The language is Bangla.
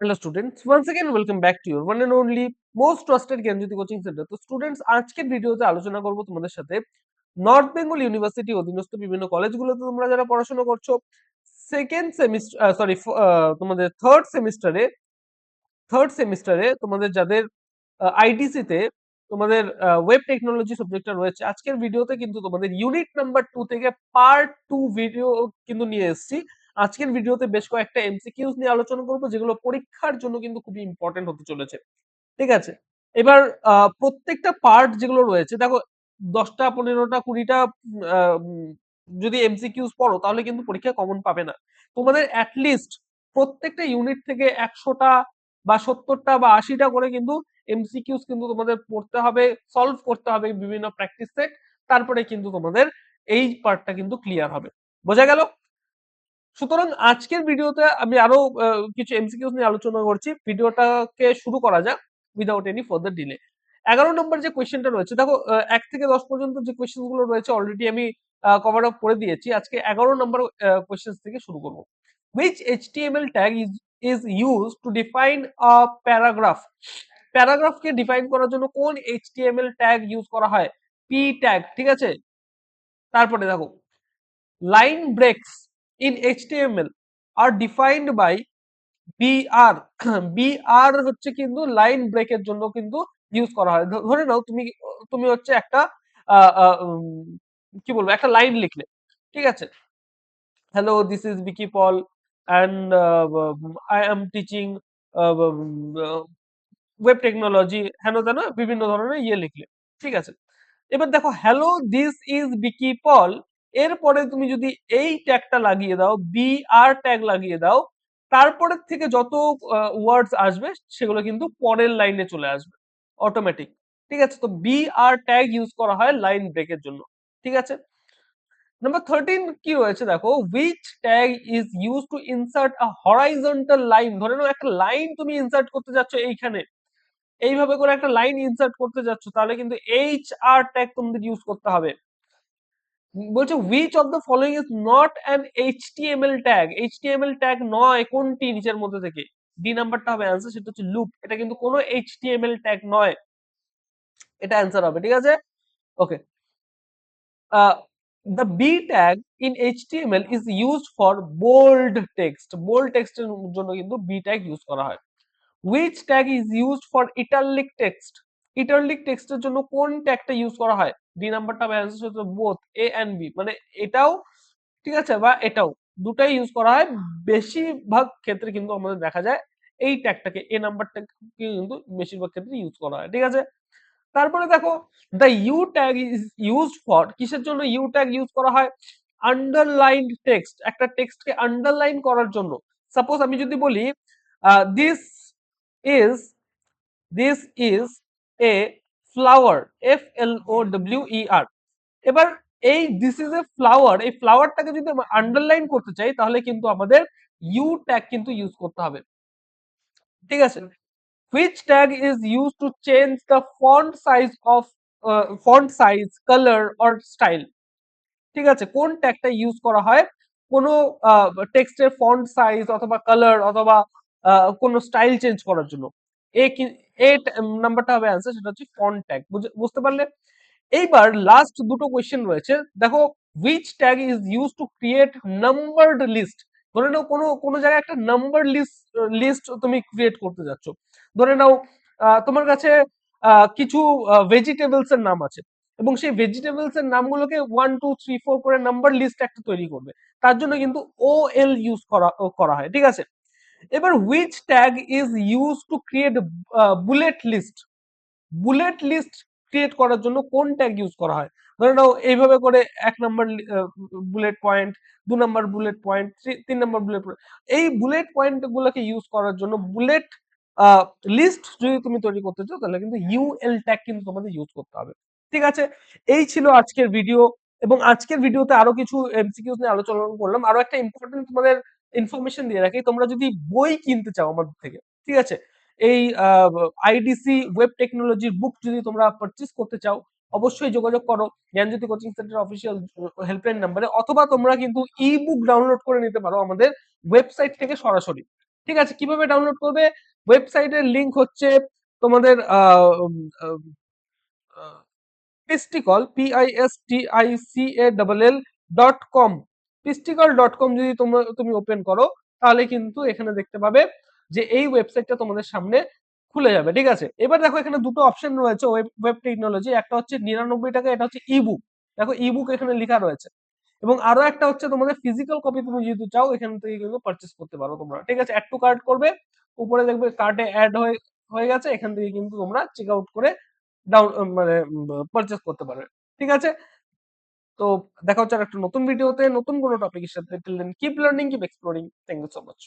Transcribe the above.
Hello students, once again welcome back to your one and only most trusted Gyanjyoti coaching centre তো স্টুডেন্টস আজকের ভিডিওতে আলোচনা করব তোমাদের সাথে নর্থ বেঙ্গল ইউনিভার্সিটি অধীনস্থ বিভিন্ন কলেজগুলোতে তোমরা যারা পড়াশোনা করছ সেকেন্ড সেমিস্টার সরি তোমাদের থার্ড সেমিস্টারে থার্ড সেমিস্টারে তোমাদের যাদের আইটিসি তে তোমাদের ওয়েব টেকনোলজি সাবজেক্টটা রয়েছে আজকের ভিডিওতে কিন্তু তোমাদের ইউনিট নাম্বার টু থেকে পার্ট টু ভিডিও কিন্তু নিয়ে এসেছি। আজকের ভিডিওতে বেশ কয়েকটা এমসিকিউজ নিয়ে আলোচনা করব, যেগুলো পরীক্ষার জন্য কিন্তু খুবই ইম্পর্টেন্ট হতে চলেছে। ঠিক আছে? এবার প্রত্যেকটা পার্ট যেগুলো রয়েছে, দেখো, দশটা, পনেরোটা, কুড়িটা যদি এমসিকিউজ পড়ো, তাহলে কিন্তু পরীক্ষা কমন পাবে না। তোমাদের অ্যাটলিস্ট প্রত্যেকটা ইউনিট থেকে একশোটা বা সত্তরটা বা আশিটা করে কিন্তু এমসিকিউস কিন্তু তোমাদের পড়তে হবে সলভ করতে হবে বিভিন্ন প্র্যাকটিস সেট তারপরে কিন্তু তোমাদের এই পার্টটা কিন্তু ক্লিয়ার হবে। বোঝা গেল? সুতরাং আজকের ভিডিওতে আমি আরও কিছু এমসিকিউস নিয়ে আলোচনা করছি। ভিডিওটাকে শুরু করা যাক উইদাউট এনি ফার্দার ডিলে এগারো নম্বর যে কোয়েশ্চেনটা রয়েছে, দেখো এক থেকে দশ পর্যন্ত যে কোয়েশ্চেনগুলো রয়েছে অলরেডি আমি কভার আপ করে দিয়েছি। আজকে এগারো নম্বর কোয়েশ্চেন থেকে শুরু করব। Which html tag is is used to define a paragraph প্যারাগ্রাফকে define করার জন্য কোন html ট্যাগ ইউজ করা হয়? পি ট্যাগ ঠিক আছে? তারপরে দেখো line breaks in html are defined by br br হচ্ছে কিন্তু লাইন ব্রেকের জন্য কিন্তু ইউজ করা হয়। ধরে নাও তুমি তুমি হচ্ছে একটা কি বলব, একটা লাইন লিখলে, ঠিক আছে? Hello this is Bicky Paul and I am teaching web technology হেন তেন বিভিন্ন ধরনের ইয়ে লিখলে, ঠিক আছে? এবার দেখো hello this is Bicky Paul এরপরে তুমি যদি এই ট্যাগটা লাগিয়ে দাও বি আর ট্যাগ লাগিয়ে দাও, তারপরের থেকে যত ওয়ার্ডস আসবে, সেগুলো কিন্তু পরের লাইনে চলে আসবে অটোমেটিক ঠিক আছে? তো বি আর ট্যাগ ইউজ করা হয় লাইন ব্রেকের জন্য, ঠিক আছে? নাম্বার থার্টিন কি রয়েছে দেখো? Which tag is use to insert a horizontal line ধরে নাও, একটা লাইন তুমি ইনসার্ট করতে যাচ্ছ এইখানে। এইভাবে করে একটা লাইন ইনসার্ট করতে যাচ্ছ, তাহলে কিন্তু এইচ আর ট্যাগ তোমাদের ইউজ করতে হবে। বলছে which of the following is not an HTML tag HTML tag নয়, কোনটি নিচের মধ্যে থেকে? ডি নাম্বারটা হবে অ্যান্সার সেটা হচ্ছে লুপ এটা কিন্তু কোনো এইচটিএমএল ট্যাগ নয়। এটা অ্যান্সার হবে, ঠিক আছে? ওকে b tag in html is used for bold text bold text এর জন্য কিন্তু বি ট্যাগ ইউজ করা হয়। Which tag is used for italic text? Text এর জন্য কোন ট্যাগটা ইউজ করা হয়? ডি নাম্বারটা অ্যান্সার হচ্ছে বোথ এ এন্ড বি মানে এটাও, ঠিক আছে? বা এটাও, দুটাই ইউজ করা হয়। বেশিরভাগ ক্ষেত্রে কিন্তু আমাদের দেখা যায়, এই ট্যাগটাকে এ নাম্বারটাকে কিন্তু বেশিরভাগ ক্ষেত্রে ইউজ করা হয়, ঠিক আছে? তারপরে দেখো the U tag is use for কিসের জন্য ইউ ট্যাগ ইউজ করা হয়? আন্ডারলাইন টেক্সট একটা টেক্সটকে আন্ডারলাইন করার জন্য। সাপোজ আমি যদি বলি this is this is a flower F L O W E R এবার এই দিস ইজ এ ফ্লাওয়ার এই ফ্লাওয়ারটাকে যদি আন্ডারলাইন করতে চাই, তাহলে কিন্তু আমাদের ইউ ট্যাগ কিন্তু ইউজ করতে হবে। ঠিক আছে? Which tag is used to change the font size of font size, color or style? ঠিক আছে? কোন ট্যাগটা ইউজ করা হয়? কোন টেক্সটের ফন্ট সাইজ অথবা কালার অথবা কোন স্টাইল চেঞ্জ করার জন্য। এ এ নাম্বারটা হবে অ্যান্সার সেটা হচ্ছে ট্যাগ বুঝতে পারলে? এইবার লাস্ট দুটো কোয়েশ্চেন রয়েছে। দেখো, which tag is used to create numbered list ধরে নাও কোনো কোনো জায়গায় একটা নাম্বার লিস্ট লিস্ট তুমি ক্রিয়েট করতে যাচ্ছ। ধরে নাও তোমার কাছে কিছু ভেজিটেবলস এর নাম আছে। এবং সেই ভেজিটেবলস এর নামগুলোকে ওয়ান টু থ্রি ফোর করে নাম্বার লিস্ট একটা তৈরি করবে। তার জন্য কিন্তু ও এল ইউজ করা করা হয়, ঠিক আছে? এবার which tag is use to create bullet list bullet list create করার জন্য কোন ট্যাগ ইউজ করা হয়? ধরে নাও এইভাবে করে এক নম্বর বুলেট পয়েন্ট দু নম্বর বুলেট পয়েন্ট তিন নম্বর বুলেট পয়েন্ট এই বুলেট পয়েন্ট গুলোকে ইউজ করার জন্য বুলেট লিস্ট যদি তুমি তৈরি করতে চাও তাহলে কিন্তু ইউএল ট্যাগ কিন্তু তোমাদের ইউজ করতে হবে। ঠিক আছে? এই ছিল আজকের ভিডিও এবং আজকের ভিডিওতে আরও কিছু এমসিকিউজ নিয়ে আলোচনা করলাম। আরও একটা ইম্পর্টেন্ট তোমাদের ইনফরমেশন দিয়ে রাখি। তোমরা যদি বই কিনতে চাও আমাদের থেকে, ঠিক আছে? এই আইডিসি ওয়েব টেকনোলজির বুক যদি তোমরা পারচেস করতে চাও, অবশ্যই যোগাযোগ করো। Gyanjyoti coaching centre official helpline নাম্বারে অথবা তোমরা কিন্তু ই বুক ডাউনলোড করে নিতে পারো আমাদের ওয়েবসাইট থেকে সরাসরি। ঠিক আছে? কীভাবে ডাউনলোড করবে? ওয়েবসাইটের লিংক হচ্ছে তোমাদের Pisticall P I S T I C A double L dot com Pisticall dot com যদি তুমি ওপেন করো, তাহলে কিন্তু এখানে দেখতে পাবে যে এই ওয়েবসাইটটা তোমাদের সামনে খুলে যাবে, ঠিক আছে? এবার দেখো এখানে দুটো অপশন রয়েছে ওয়েব টেকনোলজি একটা হচ্ছে নিরানব্বই টাকা, এটা হচ্ছে ইবুক দেখো ইবুক এখানে লেখা রয়েছে। এবং আরও একটা হচ্ছে তোমাদের ফিজিক্যাল কপি তুমি যদি চাও, এখান থেকে কিন্তু পারচেস করতে পারো তোমরা, ঠিক আছে? অ্যাড টু কার্ড করবে, উপরে দেখবে কার্টে অ্যাড হয়ে হয়ে গেছে, এখান থেকে কিন্তু তোমরা চেক আউট করে ডাউন মানে পারচেস করতে পারবে, ঠিক আছে? তো দেখা হচ্ছে আর একটা নতুন ভিডিওতে নতুন কোনো টপিকের সাথে। Keep learning keep exploring thank you so much